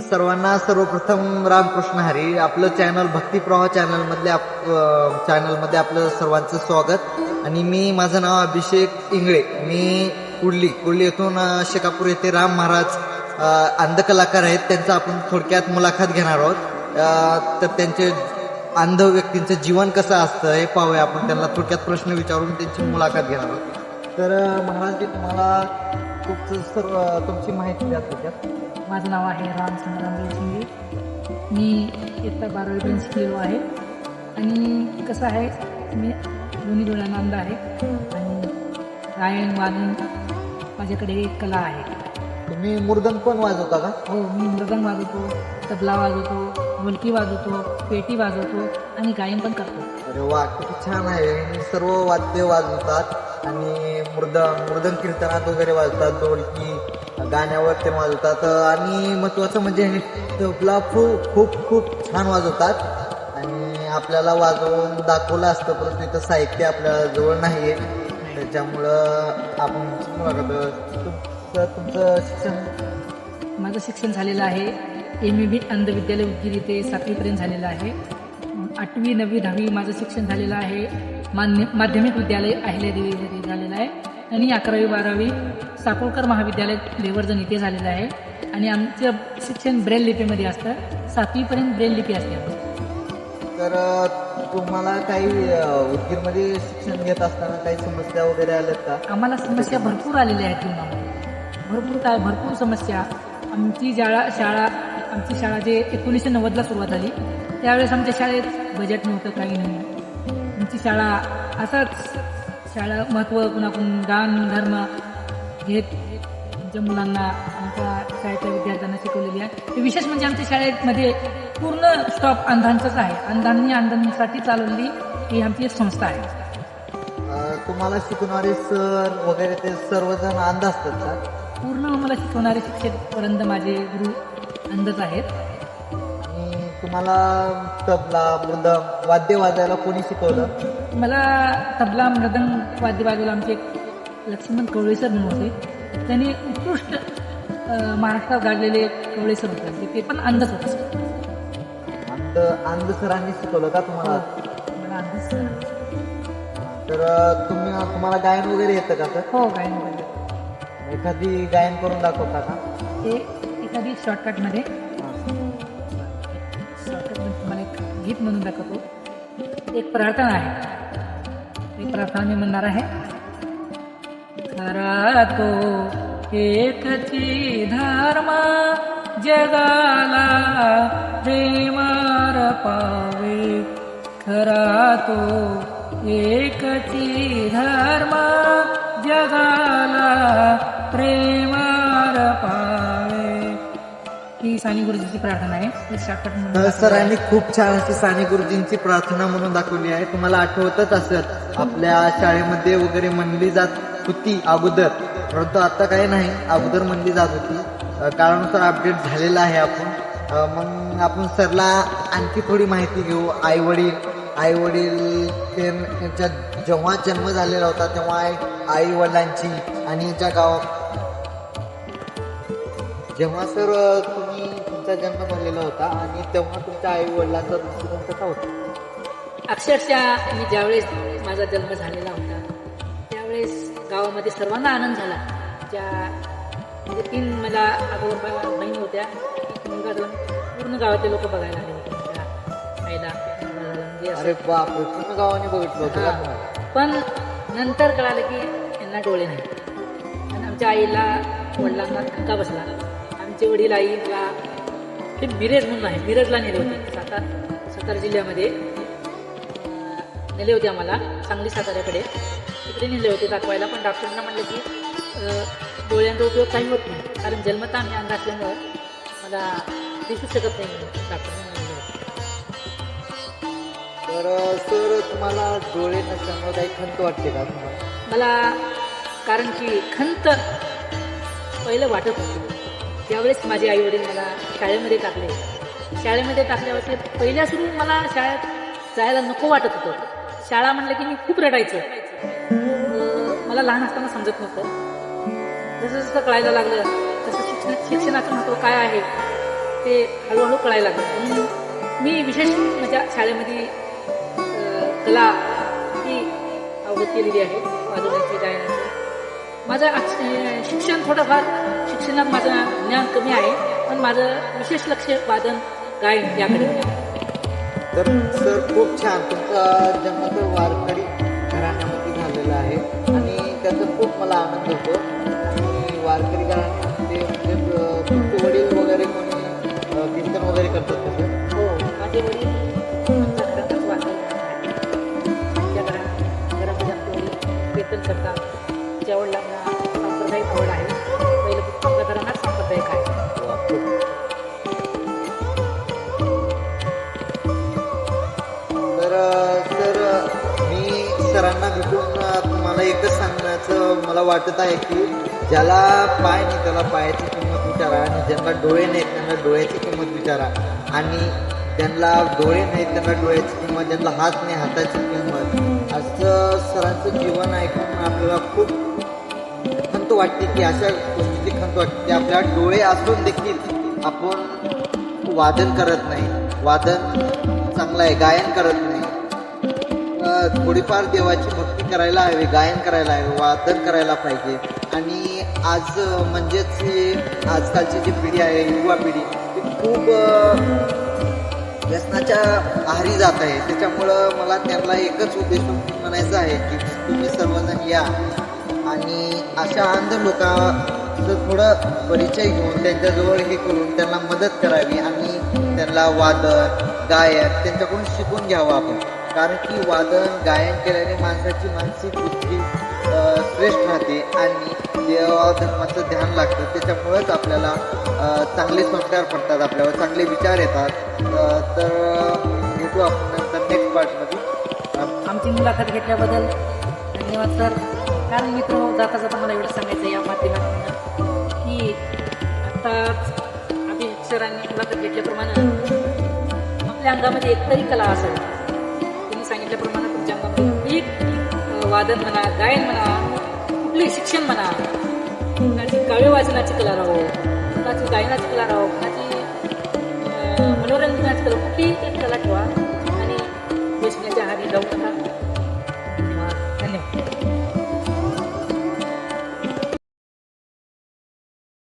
सर्वांना सर्वप्रथम रामकृष्ण हरी आपलं चॅनल भक्तिप्रवाह चॅनलमधल्या आप चॅनलमध्ये आपलं सर्वांचं स्वागत. आणि मी माझं नाव अभिषेक इंगळे. मी कुर्ली कुर्ली येथून शेकापूर येथे राम महाराज अंध कलाकार आहेत. त्यांचं आपण थोडक्यात मुलाखत घेणार आहोत. तर त्यांचे अंध व्यक्तींचं जीवन कसं असतं हे पाहूया आपण. त्यांना थोडक्यात प्रश्न विचारून त्यांची मुलाखत घेणार आहोत. तर अ, महाराजजी तुम्हाला तुमचं सर्व तुमची माहिती द्या थोडक्यात माझं नाव आहे राम संग्राम शिंदे. मी इयत्ता बारावीपर्यंत शिकलेलो आहे. आणि कसं आहे मी दोन्ही डोळ्यांना आहे. आणि गायन वादन माझ्याकडे एक कला आहे. तुम्ही मुर्दन पण वाजवता का? हो मी मृदंग वाजवतो तबला वाजवतो. ढोलकी वाजवतो पेटी वाजवतो आणि गायन पण करतो. अरे वा किती छान आहे. सर्व वाद्य वाजवतात आणि मृदंग मृदंग कीर्तनात वगैरे वाजवतात ढोलकी गाण्यावर ते वाजवतात. आणि महत्वाचं म्हणजे तबला खूप खूप खूप छान वाजवतात. आणि आपल्याला वाजवून दाखवलं असतं परंतु इथं साहित्य आपल्या जवळ नाही आहे त्याच्यामुळं आपण तुमचं तुमचं शिक्षण? माझं शिक्षण झालेलं आहे. एम ए बी अंध विद्यालय उदगीर इथे सातवीपर्यंत झालेलं आहे. आठवी नववी दहावी माझं शिक्षण झालेलं आहे. मान्य माध्यमिक विद्यालय अहिल्यादेवीमध्ये झालेलं आहे. आणि अकरावी बारावी साकोळकर महाविद्यालय लेवर्जन इथे झालेलं आहे. आणि आमचं शिक्षण ब्रेल लिपीमध्ये असतं. सातवीपर्यंत ब्रेल लिपी असते. तर तुम्हाला काही उदगीरमध्ये शिक्षण घेत असताना काही समस्या वगैरे आल्यात का? आम्हाला समस्या भरपूर आलेल्या आहेत. जीवनामध्ये भरपूर काय भरपूर समस्या. आमची शाळा शाळा आमची शाळा जे एकोणीसशे नव्वदला सुरुवात झाली त्यावेळेस आमच्या शाळेत बजेट नव्हतं काही नाही. आमची शाळा असाच शाळा महत्त्व कुणाकडून दान धर्म घेत आमच्या मुलांना आमच्या शाळेच्या विद्यार्थ्यांना शिकवलेली आहे. विशेष म्हणजे आमच्या शाळेमध्ये पूर्ण स्टॉप अंधांचंच आहे. अंधांनी अंधांसाठी चालवलेली ही आमची एक संस्था आहे. तुम्हाला शिकवणारे सर वगैरे ते सर्वजण अंध असतात का? पूर्ण मला शिकवणारे शिक्षक पर्यंत माझे गुरु अंधच आहेत आणि तुम्हाला तबला मृदंग वाद्य वाजायला कोणी शिकवलं मला तबला मृदंग वाद्य वाजवला आमचे एक लक्ष्मण कवळे सर म्हणून होते त्यांनी उत्कृष्ट महाराष्ट्रात गाजलेले कवळे सर होते. ते पण अंधच होते अंध अंध सरांनी शिकवलं का तुम्हाला मला अंधच सर. तर तुम्ही तुम्हाला गायन वगैरे येतं का सर हो गायन वगैरे. एखादी गायन करून दाखवता का ते एखादी शॉर्टकटमध्ये शॉर्टकटमध्ये तुम्हाला एक गीत म्हणून दाखवतो. एक प्रार्थना आहे. एक प्रार्थना मी म्हणणार आहे. खरा तो एकची धर्म जगाला प्रेमार पावे. खरा तो एकची धर्म जगा प्रेमार पावे. ही सानी गुरुजीची प्रार्थना आहे. दाखवतो. सरांनी खूप छान अशी साने गुरुजींची प्रार्थना म्हणून दाखवली आहे. तुम्हाला आठवतच असत आपल्या शाळेमध्ये वगैरे म्हणली जात होती अगोदर. परंतु आता काही नाही अगोदर म्हणली जात होती. काळानुसार अपडेट झालेलं आहे आपण. मग आपण सरला आणखी थोडी माहिती घेऊ. आई वडील आई वडील त्यांच्या जेव्हा जन्म झालेला होता तेव्हा आई वडिलांची आणि यांच्या गावात जेव्हा सर तुम्ही तुमचा जन्म झालेला होता आणि तेव्हा तुमच्या आई वडिलांचा दृष्टिकोन कसा होता? अक्षरशः मी ज्यावेळेस माझा जन्म झालेला होता त्यावेळेस गावामध्ये सर्वांना आनंद झाला. ज्या म्हणजे तीन मला अगोदर बहिणी होत्या एक मुलगा दोन पूर्ण गावातले लोक बघायला आले होते. आईला म्हणजे. अरे बापरे पूर्ण गावाने बघितलं होतं? पण नंतर कळालं की यांना डोळे नाही आणि आमच्या आईला वडिलांना धक्का बसला. आमचे वडील आईला ते मिरज म्हणून आहे. मिरजला नेले होते. सातारा सातारा जिल्ह्यामध्ये. नेले होते आम्हाला. सांगली साताऱ्याकडे. तिकडे नेले होते दाखवायला. पण डॉक्टरांना म्हणलं की डोळ्यांचा उपयोग काही होत नाही. कारण जन्मता आम्ही अंध असल्यामुळं मला दिसू शकत नाही डॉक्टरांनी. तर सर तुम्हाला डोळे नसल्यामुळे काही खंत वाटते का? तुम्हाला मला कारण की खंत पहिलं वाटत होती. त्यावेळेस माझे आई वडील मला शाळेमध्ये टाकले. शाळेमध्ये टाकल्यावरती पहिल्या सुरू मला शाळेत जायला नको वाटत होतं. शाळा म्हटलं की मी खूप रडायचं. मला लहान असताना समजत नव्हतं. जसं जसं कळायला लागलं तसं शिक्षण शिक्षणाचं महत्त्व काय आहे ते हळूहळू कळायला लागलं. म्हणून मी विशेष माझ्या शाळेमध्ये कला ही आवड केलेली आहे. वाजवण्याची गायनाची. माझं शिक्षण थोडंफार शिक्षणात माझं ज्ञान कमी आहे पण माझं विशेष लक्ष वादन गायन याकडे. तर सर खूप छान. तुमचा जन्म तर वारकरी घराण्यामध्ये झालेला आहे आणि त्याचा खूप मला आनंद होतो. आणि वारकरी घराण्यामध्ये म्हणजे तुमचे वडील वगैरे कोणी कीर्तन वगैरे करतात तसं हो माझे वडील सरांना भेटून मला एकच सांगण्याचं मला वाटत आहे की ज्याला पाय नाही त्याला पायाची किंमत विचारा आणि ज्यांना डोळे नाहीत त्यांना डोळ्याची किंमत विचारा. आणि ज्यांना डोळे नाहीत त्यांना डोळ्याची किंमत ज्यांना हात नाही हाताची किंमत. असं सरांचं जीवन ऐकून आपल्याला खूप खंत वाटते की अशा गोष्टीची खंत वाटते की आपल्या डोळे असून देखील आपण वादन करत नाही. वादन चांगलं आहे गायन करत नाही. थोडीफार देवाची भक्ती करायला हवी गायन करायला हवे वादन करायला पाहिजे. आणि आज म्हणजेच ही आजकालची जी पिढी आहे युवा पिढी ती खूप व्यसनाच्या आहारी जात आहे. त्याच्यामुळं मला त्यांना एकच उद्देश म्हणायचं आहे की तुम्ही सर्वजण या. आणि अशा अंध लोकांचं थोडं परिचय घेऊन त्यांच्याजवळ हे करून त्यांना मदत करावी आणि त्यांना वादन गायक त्यांच्याकडून शिकून घ्यावं आपण. कारण की वादन गायन केल्याने माणसाची मानसिक बुद्धी श्रेष्ठ राहते आणि देवा धर्माचं ध्यान लागतं. त्याच्यामुळेच आपल्याला चांगले संस्कार पडतात आपल्यावर चांगले विचार येतात. तर भेटू आपण नंतर नेक्स्ट पार्टमध्ये आमची मुलाखत घेतल्याबद्दल धन्यवाद सर. कारण मित्र हो, जाता जाता मला एवढं सांगायचं या माध्यमातून की आत्ताच आम्ही सरांनी मुलाखत घेतल्याप्रमाणे आपल्या अंगामध्ये एकतरी कला असावी. वादन म्हणा गायन म्हणा कुठले शिक्षण म्हणा कुणाची काव्य वाचनाची कला राहो कुणाची गायनाची कला राहो कुणाची मनोरंजनाची कला कुठलीही एक कला ठेवा आणि व्यसनाच्या हाती जाऊ नका.